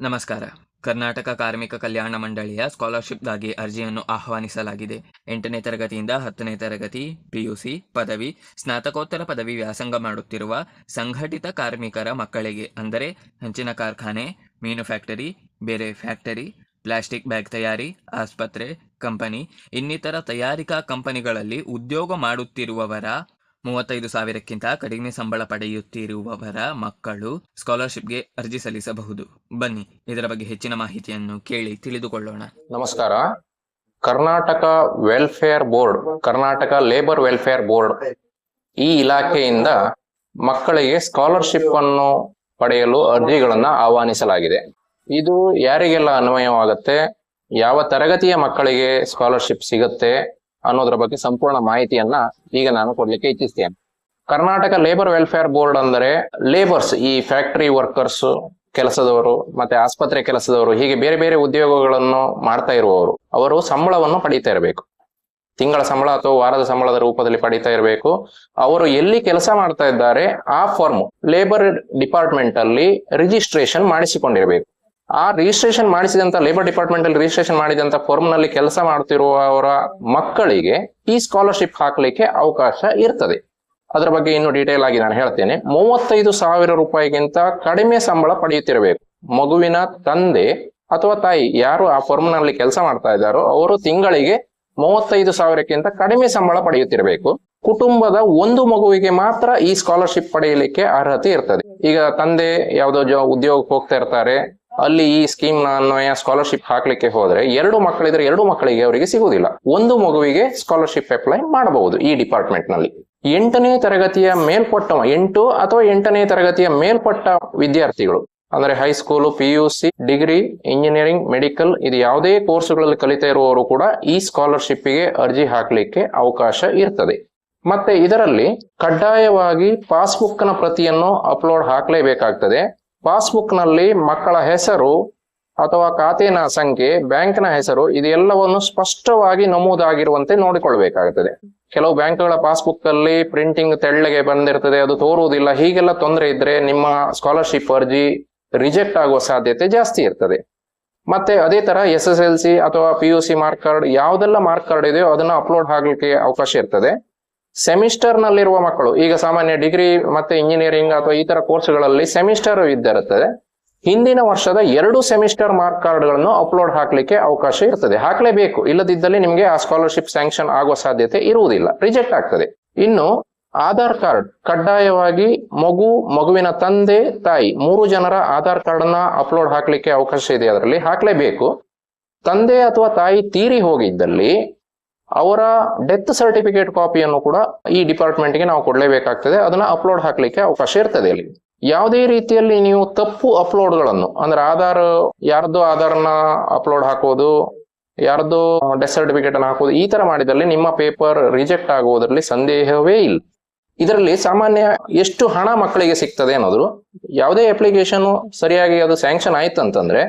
ನಮಸ್ಕಾರ. ಕರ್ನಾಟಕ ಕಾರ್ಮಿಕ ಕಲ್ಯಾಣ ಮಂಡಳಿಯ ಸ್ಕಾಲರ್ಶಿಪ್ಗಾಗಿ ಅರ್ಜಿಯನ್ನು ಆಹ್ವಾನಿಸಲಾಗಿದೆ. ಎಂಟನೇ ತರಗತಿಯಿಂದ ಹತ್ತನೇ ತರಗತಿ, ಪಿಯುಸಿ, ಪದವಿ, ಸ್ನಾತಕೋತ್ತರ ಪದವಿ ವ್ಯಾಸಂಗ ಮಾಡುತ್ತಿರುವ ಸಂಘಟಿತ ಕಾರ್ಮಿಕರ ಮಕ್ಕಳಿಗೆ, ಅಂದರೆ ಹಂಚಿನ ಕಾರ್ಖಾನೆ, ಮೀನು ಫ್ಯಾಕ್ಟರಿ, ಬೇರೆ ಫ್ಯಾಕ್ಟರಿ, ಪ್ಲಾಸ್ಟಿಕ್ ಬ್ಯಾಗ್ ತಯಾರಿ, ಆಸ್ಪತ್ರೆ, ಕಂಪನಿ, ಇನ್ನಿತರ ತಯಾರಿಕಾ ಕಂಪನಿಗಳಲ್ಲಿ ಉದ್ಯೋಗ ಮಾಡುತ್ತಿರುವವರ ಮೂವತ್ತೈದು ಸಾವಿರಕ್ಕಿಂತ ಕಡಿಮೆ ಸಂಬಳ ಪಡೆಯುತ್ತಿರುವವರ ಮಕ್ಕಳು ಸ್ಕಾಲರ್ಶಿಪ್ಗೆ ಅರ್ಜಿ ಸಲ್ಲಿಸಬಹುದು. ಬನ್ನಿ, ಇದರ ಬಗ್ಗೆ ಹೆಚ್ಚಿನ ಮಾಹಿತಿಯನ್ನು ಕೇಳಿ ತಿಳಿದುಕೊಳ್ಳೋಣ. ನಮಸ್ಕಾರ. Karnataka welfare board Karnataka labour welfare board ಈ ಇಲಾಖೆಯಿಂದ ಮಕ್ಕಳಿಗೆ ಸ್ಕಾಲರ್ಶಿಪ್ ಅನ್ನು ಪಡೆಯಲು ಅರ್ಜಿಗಳನ್ನ ಆಹ್ವಾನಿಸಲಾಗಿದೆ. ಇದು ಯಾರಿಗೆಲ್ಲ ಅನ್ವಯವಾಗುತ್ತೆ? ಯಾವ ತರಗತಿಯ ಮಕ್ಕಳಿಗೆ ಸ್ಕಾಲರ್ಶಿಪ್ ಸಿಗುತ್ತೆ? ಅನ್ನೋದ್ರ ಬಗ್ಗೆ ಸಂಪೂರ್ಣ ಮಾಹಿತಿಯನ್ನ ಈಗ ನಾನು ಕೊಡ್ಲಿಕ್ಕೆ ಇಚ್ಛಿಸ್ತೇನೆ. ಕರ್ನಾಟಕ ಲೇಬರ್ ವೆಲ್ಫೇರ್ ಬೋರ್ಡ್ ಅಂದರೆ ಲೇಬರ್ಸ್ ಈ ಫ್ಯಾಕ್ಟರಿ ವರ್ಕರ್ಸ್ ಕೆಲಸದವರು ಮತ್ತೆ ಆಸ್ಪತ್ರೆ ಕೆಲಸದವರು ಹೀಗೆ ಬೇರೆ ಬೇರೆ ಉದ್ಯೋಗಗಳನ್ನು ಮಾಡ್ತಾ ಇರುವವರು, ಅವರು ಸಂಬಳವನ್ನು ಪಡೀತಾ ಇರಬೇಕು. ತಿಂಗಳ ಸಂಬಳ ಅಥವಾ ವಾರದ ಸಂಬಳದ ರೂಪದಲ್ಲಿ ಪಡೀತಾ ಇರಬೇಕು. ಅವರು ಎಲ್ಲಿ ಕೆಲಸ ಮಾಡ್ತಾ ಇದ್ದಾರೆ ಆ ಫಾರ್ಮ್ ಲೇಬರ್ ಡಿಪಾರ್ಟ್ಮೆಂಟ್ ಅಲ್ಲಿ ರಿಜಿಸ್ಟ್ರೇಷನ್ ಮಾಡಿಸಿಕೊಂಡಿರಬೇಕು. ಆ ರಿಜಿಸ್ಟ್ರೇಷನ್ ಮಾಡಿಸಿದಂತ ಲೇಬರ್ ಡಿಪಾರ್ಟ್ಮೆಂಟ್ ಅಲ್ಲಿ ರಿಜಿಸ್ಟ್ರೇಷನ್ ಮಾಡಿದಂತ ಫಾರ್ಮ್ನಲ್ಲಿ ಕೆಲಸ ಮಾಡ್ತಿರುವವರ ಮಕ್ಕಳಿಗೆ ಈ ಸ್ಕಾಲರ್ಶಿಪ್ ಹಾಕ್ಲಿಕ್ಕೆ ಅವಕಾಶ ಇರ್ತದೆ. ಅದರ ಬಗ್ಗೆ ಇನ್ನು ಡೀಟೇಲ್ ಆಗಿ ನಾನು ಹೇಳ್ತೇನೆ. ಮೂವತ್ತೈದು ಸಾವಿರ ರೂಪಾಯಿಗಿಂತ ಕಡಿಮೆ ಸಂಬಳ ಪಡೆಯುತ್ತಿರಬೇಕು. ಮಗುವಿನ ತಂದೆ ಅಥವಾ ತಾಯಿ ಯಾರು ಆ ಫಾರ್ಮ್ನಲ್ಲಿ ಕೆಲಸ ಮಾಡ್ತಾ ಇದ್ದಾರೋ ಅವರು ತಿಂಗಳಿಗೆ ಮೂವತ್ತೈದು ಸಾವಿರಕ್ಕಿಂತ ಕಡಿಮೆ ಸಂಬಳ ಪಡೆಯುತ್ತಿರಬೇಕು. ಕುಟುಂಬದ ಒಂದು ಮಗುವಿಗೆ ಮಾತ್ರ ಈ ಸ್ಕಾಲರ್ಶಿಪ್ ಪಡೆಯಲಿಕ್ಕೆ ಅರ್ಹತೆ ಇರ್ತದೆ. ಈಗ ತಂದೆ ಯಾವುದೋ ಉದ್ಯೋಗಕ್ಕೆ ಹೋಗ್ತಾ ಇರ್ತಾರೆ. ಅಲ್ಲಿ ಈ ಸ್ಕೀಮ್ನ ಅನ್ವಯ ಸ್ಕಾಲರ್ಶಿಪ್ ಹಾಕ್ಲಿಕ್ಕೆ ಹೋದ್ರೆ ಎರಡು ಮಕ್ಕಳಿದ್ರೆ ಎರಡು ಮಕ್ಕಳಿಗೆ ಅವರಿಗೆ ಸಿಗುವುದಿಲ್ಲ. ಒಂದು ಮಗುವಿಗೆ ಸ್ಕಾಲರ್ಶಿಪ್ ಅಪ್ಲೈ ಮಾಡಬಹುದು ಈ ಡಿಪಾರ್ಟ್ಮೆಂಟ್ನಲ್ಲಿ. ಎಂಟನೇ ತರಗತಿಯ ಮೇಲ್ಪಟ್ಟ ಎಂಟು ಅಥವಾ ಎಂಟನೇ ತರಗತಿಯ ಮೇಲ್ಪಟ್ಟ ವಿದ್ಯಾರ್ಥಿಗಳು, ಅಂದ್ರೆ high school P U C degree engineering medical ಇದು ಯಾವುದೇ ಕೋರ್ಸ್ಗಳಲ್ಲಿ ಕಲಿತಾ ಇರುವವರು ಕೂಡ ಈ ಸ್ಕಾಲರ್ಶಿಪ್ಗೆ ಅರ್ಜಿ ಹಾಕ್ಲಿಕ್ಕೆ ಅವಕಾಶ ಇರ್ತದೆ. ಮತ್ತೆ ಇದರಲ್ಲಿ ಕಡ್ಡಾಯವಾಗಿ ಪಾಸ್ಬುಕ್ನ ಪ್ರತಿಯನ್ನು ಅಪ್ಲೋಡ್ ಹಾಕ್ಲೇಬೇಕಾಗ್ತದೆ. ಪಾಸ್ಬುಕ್ನಲ್ಲಿ ಮಕ್ಕಳ ಹೆಸರು ಅಥವಾ ಖಾತೆನ ಸಂಖ್ಯೆ, ಬ್ಯಾಂಕ್ನ ಹೆಸರು ಇದೆಲ್ಲವನ್ನು ಸ್ಪಷ್ಟವಾಗಿ ನಮೂದಾಗಿರುವಂತೆ ನೋಡಿಕೊಳ್ಳಬೇಕಾಗುತ್ತದೆ ಕೆಲವು ಬ್ಯಾಂಕ್ಗಳ ಪಾಸ್ಬುಕ್ ಅಲ್ಲಿ ಪ್ರಿಂಟಿಂಗ್ ತೆಳ್ಳಗೆ ಬಂದಿರ್ತದೆ, ಅದು ತೋರುವುದಿಲ್ಲ. ಹೀಗೆಲ್ಲ ತೊಂದರೆ ಇದ್ರೆ ನಿಮ್ಮ ಸ್ಕಾಲರ್ಶಿಪ್ ಅರ್ಜಿ ರಿಜೆಕ್ಟ್ ಆಗುವ ಸಾಧ್ಯತೆ ಜಾಸ್ತಿ ಇರ್ತದೆ. ಮತ್ತೆ ಅದೇ ತರ ಎಸ್ ಎಸ್ ಎಲ್ ಸಿ ಅಥವಾ P U C mark card ಯಾವುದೆಲ್ಲ ಮಾರ್ಕ್ ಕಾರ್ಡ್ ಇದೆಯೋ ಅದನ್ನ ಅಪ್ಲೋಡ್ ಆಗ್ಲಿಕ್ಕೆ ಅವಕಾಶ ಇರ್ತದೆ. ಸೆಮಿಸ್ಟರ್ ನಲ್ಲಿರುವ ಮಕ್ಕಳು, ಈಗ ಸಾಮಾನ್ಯ ಡಿಗ್ರಿ ಮತ್ತೆ ಇಂಜಿನಿಯರಿಂಗ್ ಅಥವಾ ಈ ತರ ಕೋರ್ಸ್ಗಳಲ್ಲಿ ಸೆಮಿಸ್ಟರ್ ಇದ್ದಿರುತ್ತದೆ ಹಿಂದಿನ ವರ್ಷದ ಎರಡು ಸೆಮಿಸ್ಟರ್ ಮಾರ್ಕ್ ಕಾರ್ಡ್ಗಳನ್ನು ಅಪ್ಲೋಡ್ ಹಾಕ್ಲಿಕ್ಕೆ ಅವಕಾಶ ಇರ್ತದೆ. ಹಾಕಲೇಬೇಕು. ಇಲ್ಲದಿದ್ದಲ್ಲಿ ನಿಮಗೆ ಆ ಸ್ಕಾಲರ್ಶಿಪ್ ಸ್ಯಾಂಕ್ಷನ್ ಆಗುವ ಸಾಧ್ಯತೆ ಇರುವುದಿಲ್ಲ. ರಿಜೆಕ್ಟ್ ಆಗ್ತದೆ. ಇನ್ನು ಆಧಾರ್ ಕಾರ್ಡ್, ಕಡ್ಡಾಯವಾಗಿ ಮಗು, ಮಗುವಿನ ತಂದೆ, ತಾಯಿ, ಮೂರು ಜನರ ಆಧಾರ್ ಕಾರ್ಡ್ ಅನ್ನ ಅಪ್ಲೋಡ್ ಹಾಕ್ಲಿಕ್ಕೆ ಅವಕಾಶ ಇದೆ ಅದರಲ್ಲಿ? ಹಾಕ್ಲೇಬೇಕು. ತಂದೆ ಅಥವಾ ತಾಯಿ ತೀರಿ ಹೋಗಿದ್ದಲ್ಲಿ ಅವರ ಡೆತ್ ಸರ್ಟಿಫಿಕೇಟ್ ಕಾಪಿಯನ್ನು ಕೂಡ ಈ ಡಿಪಾರ್ಟ್ಮೆಂಟ್ಗೆ ನಾವು ಕೊಡಲೇಬೇಕಾಗ್ತದೆ. ಅದನ್ನ ಅಪ್ಲೋಡ್ ಹಾಕ್ಲಿಕ್ಕೆ ಅವಕಾಶ ಇರ್ತದೆ ಅಲ್ಲಿ ಯಾವುದೇ ರೀತಿಯಲ್ಲಿ ನೀವು ತಪ್ಪು ಅಪ್ಲೋಡ್ಗಳನ್ನು ಅಂದ್ರೆ ಆಧಾರ್, ಯಾರ್ದೋ ಆಧಾರ್ನ ಅಪ್ಲೋಡ್ ಹಾಕೋದು, ಯಾರ್ದೋ ಡೆತ್ ಸರ್ಟಿಫಿಕೇಟ್ ಅನ್ನು ಹಾಕೋದು, ಈ ತರ ಮಾಡಿದಲ್ಲಿ ನಿಮ್ಮ ಪೇಪರ್ ರಿಜೆಕ್ಟ್ ಆಗುವುದರಲ್ಲಿ ಸಂದೇಹವೇ ಇಲ್ಲ. ಇದರಲ್ಲಿ ಸಾಮಾನ್ಯ ಎಷ್ಟು ಹಣ ಮಕ್ಕಳಿಗೆ ಸಿಗ್ತದೆ ಅನ್ನೋದು, ಯಾವುದೇ ಅಪ್ಲಿಕೇಶನ್ ಸರಿಯಾಗಿ ಅದು ಸ್ಯಾಂಕ್ಷನ್ ಆಯ್ತು ಅಂತಂದ್ರೆ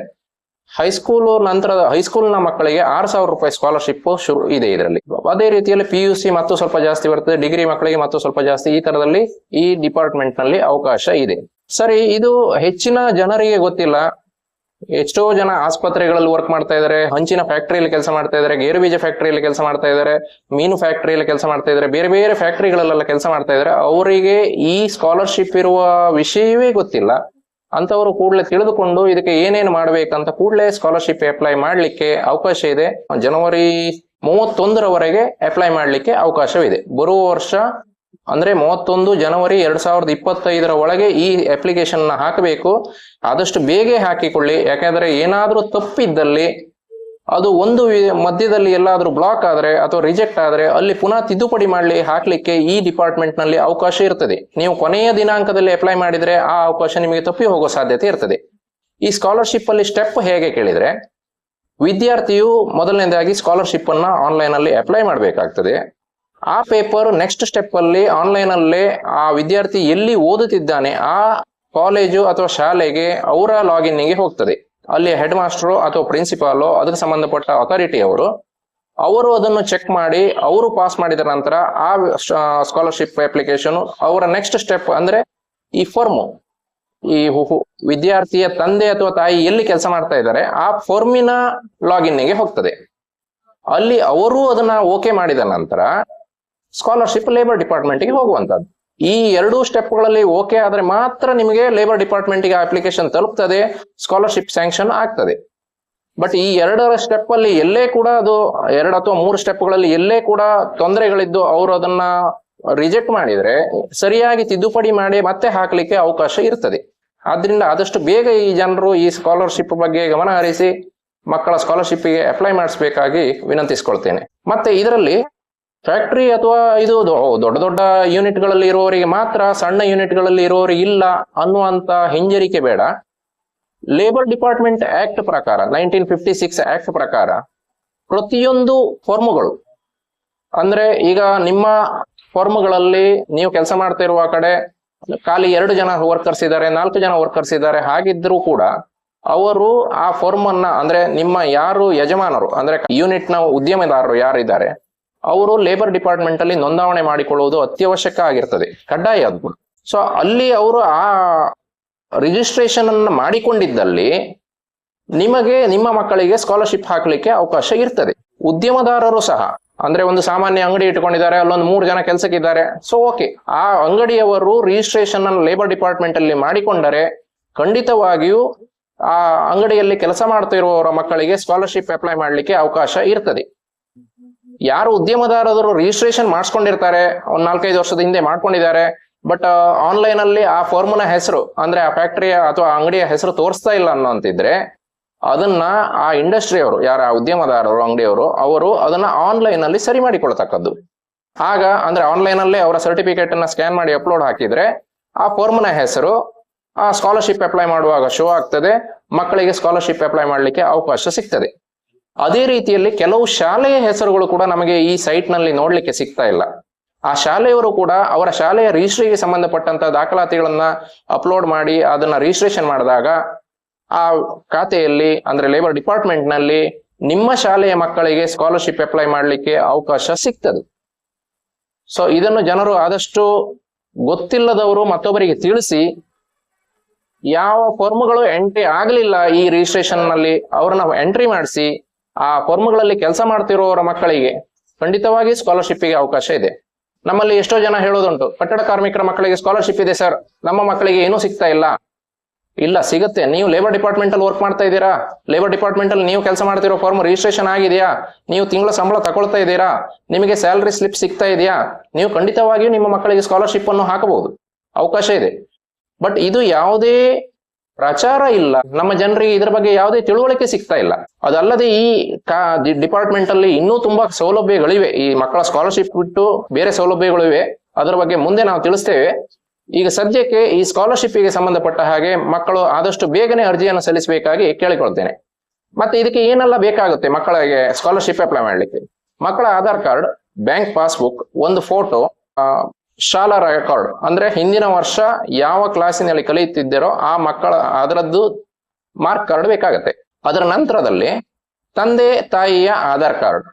ಹೈಸ್ಕೂಲ್ ನಂತರದ ಹೈಸ್ಕೂಲ್ನ ಮಕ್ಕಳಿಗೆ ಆರು ಸಾವಿರ ರೂಪಾಯಿ ಸ್ಕಾಲರ್ಶಿಪ್ ಶುರು ಇದೆ ಇದರಲ್ಲಿ. ಅದೇ ರೀತಿಯಲ್ಲಿ ಪಿ ಯು ಸಿ ಮತ್ತು ಸ್ವಲ್ಪ ಜಾಸ್ತಿ ಬರ್ತದೆ ಡಿಗ್ರಿ ಮಕ್ಕಳಿಗೆ ಮತ್ತು ಸ್ವಲ್ಪ ಜಾಸ್ತಿ ಈ ತರದಲ್ಲಿ ಈ ಡಿಪಾರ್ಟ್ಮೆಂಟ್ನಲ್ಲಿ ಅವಕಾಶ ಇದೆ. ಸರಿ, ಇದು ಹೆಚ್ಚಿನ ಜನರಿಗೆ ಗೊತ್ತಿಲ್ಲ. ಎಷ್ಟೋ ಜನ ಆಸ್ಪತ್ರೆಗಳಲ್ಲಿ ವರ್ಕ್ ಮಾಡ್ತಾ ಇದ್ದಾರೆ, ಹಂಚಿನ ಫ್ಯಾಕ್ಟರಿಯಲ್ಲಿ ಕೆಲಸ ಮಾಡ್ತಾ ಇದ್ದಾರೆ, ಗೇರುಬೀಜ ಫ್ಯಾಕ್ಟರಿಯಲ್ಲಿ ಕೆಲಸ ಮಾಡ್ತಾ ಇದ್ದಾರೆ, ಮೀನು ಫ್ಯಾಕ್ಟರಿಯಲ್ಲಿ ಕೆಲಸ ಮಾಡ್ತಾ ಇದ್ದಾರೆ, ಬೇರೆ ಬೇರೆ ಫ್ಯಾಕ್ಟರಿಗಳಲ್ಲೆಲ್ಲ ಕೆಲಸ ಮಾಡ್ತಾ ಇದ್ದಾರೆ. ಅವರಿಗೆ ಈ ಸ್ಕಾಲರ್ಶಿಪ್ ಇರುವ ವಿಷಯವೇ ಗೊತ್ತಿಲ್ಲ. ಅಂತವರು ಕೂಡಲೇ ತಿಳಿದುಕೊಂಡು ಇದಕ್ಕೆ ಏನೇನು ಮಾಡ್ಬೇಕಂತ ಕೂಡಲೇ ಸ್ಕಾಲರ್ಶಿಪ್ ಅಪ್ಲೈ ಮಾಡಲಿಕ್ಕೆ ಅವಕಾಶ ಇದೆ. ಜನವರಿ ಮೂವತ್ತೊಂದರವರೆಗೆ ಅಪ್ಲೈ ಮಾಡಲಿಕ್ಕೆ ಅವಕಾಶವಿದೆ. ಬರುವ ವರ್ಷ ಅಂದ್ರೆ ಮೂವತ್ತೊಂದು ಜನವರಿ ಎರಡ್ ಸಾವಿರದ ಇಪ್ಪತ್ತೈದರ ಒಳಗೆ ಈ ಅಪ್ಲಿಕೇಶನ್ ಹಾಕಬೇಕು. ಆದಷ್ಟು ಬೇಗ ಹಾಕಿಕೊಳ್ಳಿ. ಯಾಕಂದ್ರೆ ಏನಾದ್ರೂ ತಪ್ಪಿದ್ದಲ್ಲಿ ಅದು ಒಂದು ಮಧ್ಯದಲ್ಲಿ ಎಲ್ಲಾದರೂ ಬ್ಲಾಕ್ ಆದ್ರೆ ಅಥವಾ ರಿಜೆಕ್ಟ್ ಆದ್ರೆ ಅಲ್ಲಿ ಪುನಃ ತಿದ್ದುಪಡಿ ಮಾಡಲಿ, ಹಾಕಲಿಕ್ಕೆ ಈ ಡಿಪಾರ್ಟ್ಮೆಂಟ್ನಲ್ಲಿ ಅವಕಾಶ ಇರ್ತದೆ. ನೀವು ಕೊನೆಯ ದಿನಾಂಕದಲ್ಲಿ ಅಪ್ಲೈ ಮಾಡಿದ್ರೆ ಆ ಅವಕಾಶ ನಿಮಗೆ ತಪ್ಪಿ ಹೋಗೋ ಸಾಧ್ಯತೆ ಇರ್ತದೆ. ಈ ಸ್ಕಾಲರ್ಶಿಪ್ ಅಲ್ಲಿ ಸ್ಟೆಪ್ ಹೇಗೆ ಕೇಳಿದ್ರೆ, ವಿದ್ಯಾರ್ಥಿಯು ಮೊದಲನೇದಾಗಿ ಸ್ಕಾಲರ್ಶಿಪ್ ಅನ್ನ ಆನ್ಲೈನ್ ಅಲ್ಲಿ ಅಪ್ಲೈ ಮಾಡಬೇಕಾಗ್ತದೆ. ಆ ಪೇಪರ್ ನೆಕ್ಸ್ಟ್ ಸ್ಟೆಪ್ ಅಲ್ಲಿ ಆನ್ಲೈನ್ ಅಲ್ಲೇ ಆ ವಿದ್ಯಾರ್ಥಿ ಎಲ್ಲಿ ಓದುತ್ತಿದ್ದಾನೆ, ಆ ಕಾಲೇಜು ಅಥವಾ ಶಾಲೆಗೆ ಅವರ ಲಾಗಿನ್ಗೆ ಹೋಗ್ತದೆ. ಅಲ್ಲಿ ಹೆಡ್ ಮಾಸ್ಟರು ಅಥವಾ ಪ್ರಿನ್ಸಿಪಾಲು ಅದಕ್ಕೆ ಸಂಬಂಧಪಟ್ಟ ಅಥಾರಿಟಿ ಅವರು ಅವರು ಅದನ್ನು ಚೆಕ್ ಮಾಡಿ, ಅವರು ಪಾಸ್ ಮಾಡಿದ ನಂತರ ಆ ಸ್ಕಾಲರ್ಶಿಪ್ ಅಪ್ಲಿಕೇಶನ್ ಅವರ ನೆಕ್ಸ್ಟ್ ಸ್ಟೆಪ್ ಅಂದ್ರೆ ಈ ಫಾರ್ಮು ಈ ವಿದ್ಯಾರ್ಥಿಯ ತಂದೆ ಅಥವಾ ತಾಯಿ ಎಲ್ಲಿ ಕೆಲಸ ಮಾಡ್ತಾ ಇದ್ದಾರೆ, ಆ ಲಾಗಿನ್ ಲಾಗಿನ್ಗೆ ಹೋಗ್ತದೆ. ಅಲ್ಲಿ ಅವರು ಅದನ್ನ ಓಕೆ ಮಾಡಿದ ನಂತರ ಸ್ಕಾಲರ್ಶಿಪ್ ಲೇಬರ್ ಡಿಪಾರ್ಟ್ಮೆಂಟ್ಗೆ ಹೋಗುವಂತದ್ದು ಈ ಎರಡು ಸ್ಟೆಪ್ಗಳಲ್ಲಿ ಓಕೆ ಆದ್ರೆ ಮಾತ್ರ ನಿಮಗೆ ಲೇಬರ್ ಡಿಪಾರ್ಟ್ಮೆಂಟ್ಗೆ ಅಪ್ಲಿಕೇಶನ್ ತಲುಪ್ತದೆ ಸ್ಕಾಲರ್ಶಿಪ್ ಸ್ಯಾಂಕ್ಷನ್ ಆಗ್ತದೆ. ಬಟ್ ಈ ಎರಡರ ಸ್ಟೆಪ್ ಅಲ್ಲಿ ಎಲ್ಲೇ ಕೂಡ ಅದು, ಎರಡು ಅಥವಾ ಮೂರು ಸ್ಟೆಪ್ಗಳಲ್ಲಿ ಎಲ್ಲೇ ಕೂಡ ತೊಂದರೆಗಳಿದ್ದು ಅವರು ಅದನ್ನ ರಿಜೆಕ್ಟ್ ಮಾಡಿದ್ರೆ ಸರಿಯಾಗಿ ತಿದ್ದುಪಡಿ ಮಾಡಿ ಮತ್ತೆ ಹಾಕಲಿಕ್ಕೆ ಅವಕಾಶ ಇರ್ತದೆ. ಆದ್ರಿಂದ ಆದಷ್ಟು ಬೇಗ ಈ ಜನರು ಈ ಸ್ಕಾಲರ್ಶಿಪ್ ಬಗ್ಗೆ ಗಮನ ಹರಿಸಿ ಮಕ್ಕಳ ಸ್ಕಾಲರ್ಶಿಪ್ಗೆ ಅಪ್ಲೈ ಮಾಡಿಸ್ಬೇಕಾಗಿ ವಿನಂತಿಸ್ಕೊಳ್ತೇನೆ. ಮತ್ತೆ ಇದರಲ್ಲಿ ಫ್ಯಾಕ್ಟರಿ ಅಥವಾ ಇದು ದೊಡ್ಡ ದೊಡ್ಡ ಯೂನಿಟ್ಗಳಲ್ಲಿ ಇರುವವರಿಗೆ ಮಾತ್ರ ಸಣ್ಣ ಯೂನಿಟ್ಗಳಲ್ಲಿ ಇರುವವರಿಗೆ ಇಲ್ಲ ಅನ್ನುವಂತ ಹಿಂಜರಿಕೆ ಬೇಡ. ಲೇಬರ್ ಡಿಪಾರ್ಟ್ಮೆಂಟ್ ಆಕ್ಟ್ ಪ್ರಕಾರ ನೈನ್ಟೀನ್ ಫಿಫ್ಟಿ ಸಿಕ್ಸ್ ಆಕ್ಟ್ ಪ್ರಕಾರ ಪ್ರತಿಯೊಂದು ಫರ್ಮ್ಗಳು ಅಂದ್ರೆ ಈಗ ನಿಮ್ಮ ಫರ್ಮ್ಗಳಲ್ಲಿ ನೀವು ಕೆಲಸ ಮಾಡ್ತಾ ಇರುವ ಕಡೆ ಖಾಲಿ ಎರಡು ಜನ ವರ್ಕರ್ಸ್ ಇದ್ದಾರೆ, ನಾಲ್ಕು ಜನ ವರ್ಕರ್ಸ್ ಇದ್ದಾರೆ, ಹಾಗಿದ್ರೂ ಕೂಡ ಅವರು ಆ ಫಾರ್ಮ್ ಅನ್ನ, ಅಂದ್ರೆ ನಿಮ್ಮ ಯಾರು ಯಜಮಾನರು, ಅಂದ್ರೆ ಯೂನಿಟ್ನ ಉದ್ಯಮದಾರರು ಯಾರಿದ್ದಾರೆ ಅವರು ಲೇಬರ್ ಡಿಪಾರ್ಟ್ಮೆಂಟ್ ಅಲ್ಲಿ ನೋಂದಾವಣೆ ಮಾಡಿಕೊಳ್ಳುವುದು ಅತ್ಯವಶ್ಯಕ ಆಗಿರ್ತದೆ. ಕಡ್ಡಾಯ ಅದು ಸೊ ಅಲ್ಲಿ ಅವರು ಆ ರಿಜಿಸ್ಟ್ರೇಷನ್ ಅನ್ನ ಮಾಡಿಕೊಂಡಿದ್ದಲ್ಲಿ ನಿಮಗೆ, ನಿಮ್ಮ ಮಕ್ಕಳಿಗೆ ಸ್ಕಾಲರ್ಶಿಪ್ ಹಾಕಲಿಕ್ಕೆ ಅವಕಾಶ ಇರ್ತದೆ. ಉದ್ಯಮದಾರರು ಸಹ, ಅಂದ್ರೆ ಒಂದು ಸಾಮಾನ್ಯ ಅಂಗಡಿ ಇಟ್ಕೊಂಡಿದ್ದಾರೆ, ಅಲ್ಲೊಂದು ಮೂರು ಜನ ಕೆಲಸಕ್ಕಿದ್ದಾರೆ. ಸೊ ಓಕೆ ಆ ಅಂಗಡಿಯವರು ರಿಜಿಸ್ಟ್ರೇಷನ್ ಅನ್ನು ಲೇಬರ್ ಡಿಪಾರ್ಟ್ಮೆಂಟ್ ಅಲ್ಲಿ ಮಾಡಿಕೊಂಡರೆ ಖಂಡಿತವಾಗಿಯೂ ಆ ಅಂಗಡಿಯಲ್ಲಿ ಕೆಲಸ ಮಾಡ್ತಾ ಇರುವವರ ಮಕ್ಕಳಿಗೆ ಸ್ಕಾಲರ್ಶಿಪ್ ಅಪ್ಲೈ ಮಾಡಲಿಕ್ಕೆ ಅವಕಾಶ ಇರ್ತದೆ. ಯಾರು ಉದ್ಯಮದಾರರು ರಿಜಿಸ್ಟ್ರೇಷನ್ ಮಾಡಿಸ್ಕೊಂಡಿರ್ತಾರೆ, ಒಂದ್ ನಾಲ್ಕೈದು ವರ್ಷದ ಹಿಂದೆ ಮಾಡ್ಕೊಂಡಿದ್ದಾರೆ ಬಟ್ ಆನ್ಲೈನ್ ಅಲ್ಲಿ ಆ ಫರ್ಮ್ನ ಹೆಸರು, ಅಂದ್ರೆ ಆ ಫ್ಯಾಕ್ಟರಿಯ ಅಥವಾ ಅಂಗಡಿಯ ಹೆಸರು ತೋರಿಸ್ತಾ ಇಲ್ಲ ಅನ್ನೋಂತಿದ್ರೆ, ಅದನ್ನ ಆ ಇಂಡಸ್ಟ್ರಿ ಅವರು, ಯಾರ ಆ ಉದ್ಯಮದಾರರು, ಅಂಗಡಿಯವರು, ಅವರು ಅದನ್ನ ಆನ್ಲೈನ್ ಅಲ್ಲಿ ಸರಿ ಮಾಡಿಕೊಳ್ತಕ್ಕದ್ದು. ಆಗ, ಅಂದ್ರೆ ಆನ್ಲೈನ್ ಅಲ್ಲೇ ಅವರ ಸರ್ಟಿಫಿಕೇಟ್ ಅನ್ನ ಸ್ಕ್ಯಾನ್ ಮಾಡಿ ಅಪ್ಲೋಡ್ ಹಾಕಿದ್ರೆ, ಆ ಫಾರ್ಮ್ನ ಹೆಸರು, ಆ ಸ್ಕಾಲರ್ಶಿಪ್ ಅಪ್ಲೈ ಮಾಡುವಾಗ ಶೋ ಆಗ್ತದೆ, ಮಕ್ಕಳಿಗೆ ಸ್ಕಾಲರ್ಶಿಪ್ ಅಪ್ಲೈ ಮಾಡಲಿಕ್ಕೆ ಅವಕಾಶ ಸಿಗ್ತದೆ. ಅದೇ ರೀತಿಯಲ್ಲಿ ಕೆಲವು ಶಾಲೆಯ ಹೆಸರುಗಳು ಕೂಡ ನಮಗೆ ಈ ಸೈಟ್ನಲ್ಲಿ ನೋಡ್ಲಿಕ್ಕೆ ಸಿಗ್ತಾ ಇಲ್ಲ. ಆ ಶಾಲೆಯವರು ಕೂಡ ಅವರ ಶಾಲೆಯ ರಿಜಿಸ್ಟ್ರಿಗೆ ಸಂಬಂಧಪಟ್ಟಂತ ದಾಖಲಾತಿಗಳನ್ನ ಅಪ್ಲೋಡ್ ಮಾಡಿ ಅದನ್ನ ರಿಜಿಸ್ಟ್ರೇಷನ್ ಮಾಡಿದಾಗ ಆ ಖಾತೆಯಲ್ಲಿ ಅಂದ್ರೆ ಲೇಬರ್ ಡಿಪಾರ್ಟ್ಮೆಂಟ್ನಲ್ಲಿ ನಿಮ್ಮ ಶಾಲೆಯ ಮಕ್ಕಳಿಗೆ ಸ್ಕಾಲರ್ಶಿಪ್ ಅಪ್ಲೈ ಮಾಡಲಿಕ್ಕೆ ಅವಕಾಶ ಸಿಗ್ತದೆ. ಸೊ ಇದನ್ನು ಜನರು ಆದಷ್ಟು ಗೊತ್ತಿಲ್ಲದವರು ಮತ್ತೊಬ್ಬರಿಗೆ ತಿಳಿಸಿ ಯಾವ ಫಾರ್ಮ್ಗಳು ಎಂಟ್ರಿ ಆಗಲಿಲ್ಲ ಈ ರಿಜಿಸ್ಟ್ರೇಷನ್ನಲ್ಲಿ ಅವ್ರನ್ನ ಎಂಟ್ರಿ ಮಾಡಿಸಿ ಆ ಫರ್ಮ್ಗಳಲ್ಲಿ ಕೆಲಸ ಮಾಡ್ತಿರೋರ ಮಕ್ಕಳಿಗೆ ಖಂಡಿತವಾಗಿ ಸ್ಕಾಲರ್ಶಿಪ್ಗೆ ಅವಕಾಶ ಇದೆ. ನಮ್ಮಲ್ಲಿ ಎಷ್ಟೋ ಜನ ಹೇಳೋದುಂಟು, ಕಟ್ಟಡ ಕಾರ್ಮಿಕರ ಮಕ್ಕಳಿಗೆ ಸ್ಕಾಲರ್ಶಿಪ್ ಇದೆ ಸರ್, ನಮ್ಮ ಮಕ್ಕಳಿಗೆ ಏನೂ ಸಿಗ್ತಾ ಇಲ್ಲ. ಇಲ್ಲ, ಸಿಗುತ್ತೆ. ನೀವು ಲೇಬರ್ ಡಿಪಾರ್ಟ್ಮೆಂಟ್ ಅಲ್ಲಿ ವರ್ಕ್ ಮಾಡ್ತಾ ಇದ್ದೀರಾ? ಲೇಬರ್ ಡಿಪಾರ್ಟ್ಮೆಂಟ್ ಅಲ್ಲಿ ನೀವು ಕೆಲಸ ಮಾಡ್ತಿರೋ ಫಾರ್ಮ್ ರಿಜಿಸ್ಟ್ರೇಷನ್ ಆಗಿದೆಯಾ? ನೀವು ತಿಂಗಳ ಸಂಬಳ ತಗೊಳ್ತಾ ಇದ್ದೀರಾ? ನಿಮಗೆ ಸ್ಯಾಲರಿ ಸ್ಲಿಪ್ ಸಿಗ್ತಾ ಇದೆಯಾ? ನೀವು ಖಂಡಿತವಾಗಿಯೂ ನಿಮ್ಮ ಮಕ್ಕಳಿಗೆ ಸ್ಕಾಲರ್ಶಿಪ್ ಅನ್ನು ಹಾಕಬಹುದು. ಅವಕಾಶ ಇದೆ. ಬಟ್ ಇದು ಯಾವುದೇ ಪ್ರಚಾರ ಇಲ್ಲ. ನಮ್ಮ ಜನರಿಗೆ ಇದರ ಬಗ್ಗೆ ಯಾವುದೇ ತಿಳುವಳಿಕೆ ಸಿಗ್ತಾ ಇಲ್ಲ. ಅದಲ್ಲದೆ ಈ ಡಿಪಾರ್ಟ್ಮೆಂಟ್ ಅಲ್ಲಿ ಇನ್ನೂ ತುಂಬಾ ಸೌಲಭ್ಯಗಳಿವೆ. ಈ ಮಕ್ಕಳ ಸ್ಕಾಲರ್ಶಿಪ್ ಬಿಟ್ಟು ಬೇರೆ ಸೌಲಭ್ಯಗಳಿವೆ. ಅದರ ಬಗ್ಗೆ ಮುಂದೆ ನಾವು ತಿಳಿಸ್ತೇವೆ. ಈಗ ಸದ್ಯಕ್ಕೆ ಈ ಸ್ಕಾಲರ್ಶಿಪ್ಗೆ ಸಂಬಂಧಪಟ್ಟ ಹಾಗೆ ಮಕ್ಕಳು ಆದಷ್ಟು ಬೇಗನೆ ಅರ್ಜಿಯನ್ನು ಸಲ್ಲಿಸಬೇಕಾಗಿ ಕೇಳಿಕೊಳ್ತೇನೆ. ಮತ್ತೆ ಇದಕ್ಕೆ ಏನೆಲ್ಲ ಬೇಕಾಗುತ್ತೆ ಮಕ್ಕಳಿಗೆ ಸ್ಕಾಲರ್ಶಿಪ್ ಅಪ್ಲೈ ಮಾಡ್ಲಿಕ್ಕೆ? ಮಕ್ಕಳ ಆಧಾರ್ ಕಾರ್ಡ್ ಬ್ಯಾಂಕ್ ಪಾಸ್ಬುಕ್ ಒಂದು ಫೋಟೋ ಶಾಲಾ ರೆಕಾರ್ಡ್ ಅಂದ್ರೆ ಹಿಂದಿನ ವರ್ಷ ಯಾವ ಕ್ಲಾಸಿನಲ್ಲಿ ಕಲಿಯುತ್ತಿದ್ದರೋ ಆ ಮಕ್ಕಳ, ಅದರದ್ದು ಮಾರ್ಕ್ ಕಾರ್ಡ್ ಬೇಕಾಗತ್ತೆ. ಅದರ ನಂತರದಲ್ಲಿ ತಂದೆ, ತಾಯಿಯ ಆಧಾರ್ ಕಾರ್ಡ್.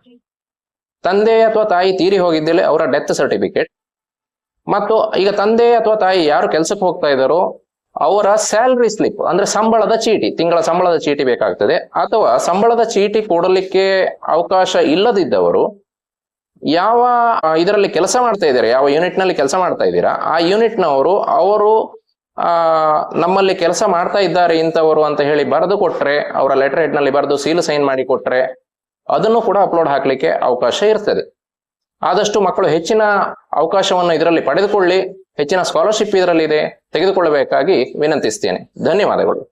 ತಂದೆ ಅಥವಾ ತಾಯಿ ತೀರಿ ಹೋಗಿದ್ದಲ್ಲಿ ಅವರ ಡೆತ್ ಸರ್ಟಿಫಿಕೇಟ್. ಮತ್ತು ಈಗ ತಂದೆ ಅಥವಾ ತಾಯಿ ಯಾರು ಕೆಲಸಕ್ಕೆ ಹೋಗ್ತಾ ಇದ್ದಾರೋ ಅವರ ಸ್ಯಾಲರಿ ಸ್ಲಿಪ್, ಅಂದ್ರೆ ಸಂಬಳದ ಚೀಟಿ, ತಿಂಗಳ ಸಂಬಳದ ಚೀಟಿ ಬೇಕಾಗ್ತದೆ. ಅಥವಾ ಸಂಬಳದ ಚೀಟಿ ಕೊಡಲಿಕ್ಕೆ ಅವಕಾಶ ಇಲ್ಲದಿದ್ದವರು ಯಾವ ಇದರಲ್ಲಿ ಕೆಲಸ ಮಾಡ್ತಾ ಇದ್ದಾರೆ? ಯಾವ ಯೂನಿಟ್ನಲ್ಲಿ ಕೆಲಸ ಮಾಡ್ತಾ ಇದ್ದೀರಾ? ಆ ಯೂನಿಟ್ ನವರು, ಅವರು, ಆ, ನಮ್ಮಲ್ಲಿ ಕೆಲಸ ಮಾಡ್ತಾ ಇದ್ದಾರೆ ಇಂಥವರು ಅಂತ ಹೇಳಿ ಬರೆದು ಕೊಟ್ರೆ, ಅವರ ಲೆಟರ್ ಹೆಡ್ನಲ್ಲಿ ಬರೆದು ಸೀಲ್ ಸೈನ್ ಮಾಡಿ ಕೊಟ್ರೆ, ಅದನ್ನು ಕೂಡ ಅಪ್ಲೋಡ್ ಹಾಕ್ಲಿಕ್ಕೆ ಅವಕಾಶ ಇರ್ತದೆ. ಆದಷ್ಟು ಮಕ್ಕಳು ಹೆಚ್ಚಿನ ಅವಕಾಶವನ್ನು ಇದರಲ್ಲಿ ಪಡೆದುಕೊಳ್ಳಿ, ಹೆಚ್ಚಿನ ಸ್ಕಾಲರ್ಶಿಪ್ ಇದರಲ್ಲಿ ಇದೆ ತೆಗೆದುಕೊಳ್ಳಬೇಕಾಗಿ ವಿನಂತಿಸ್ತೇನೆ. ಧನ್ಯವಾದಗಳು.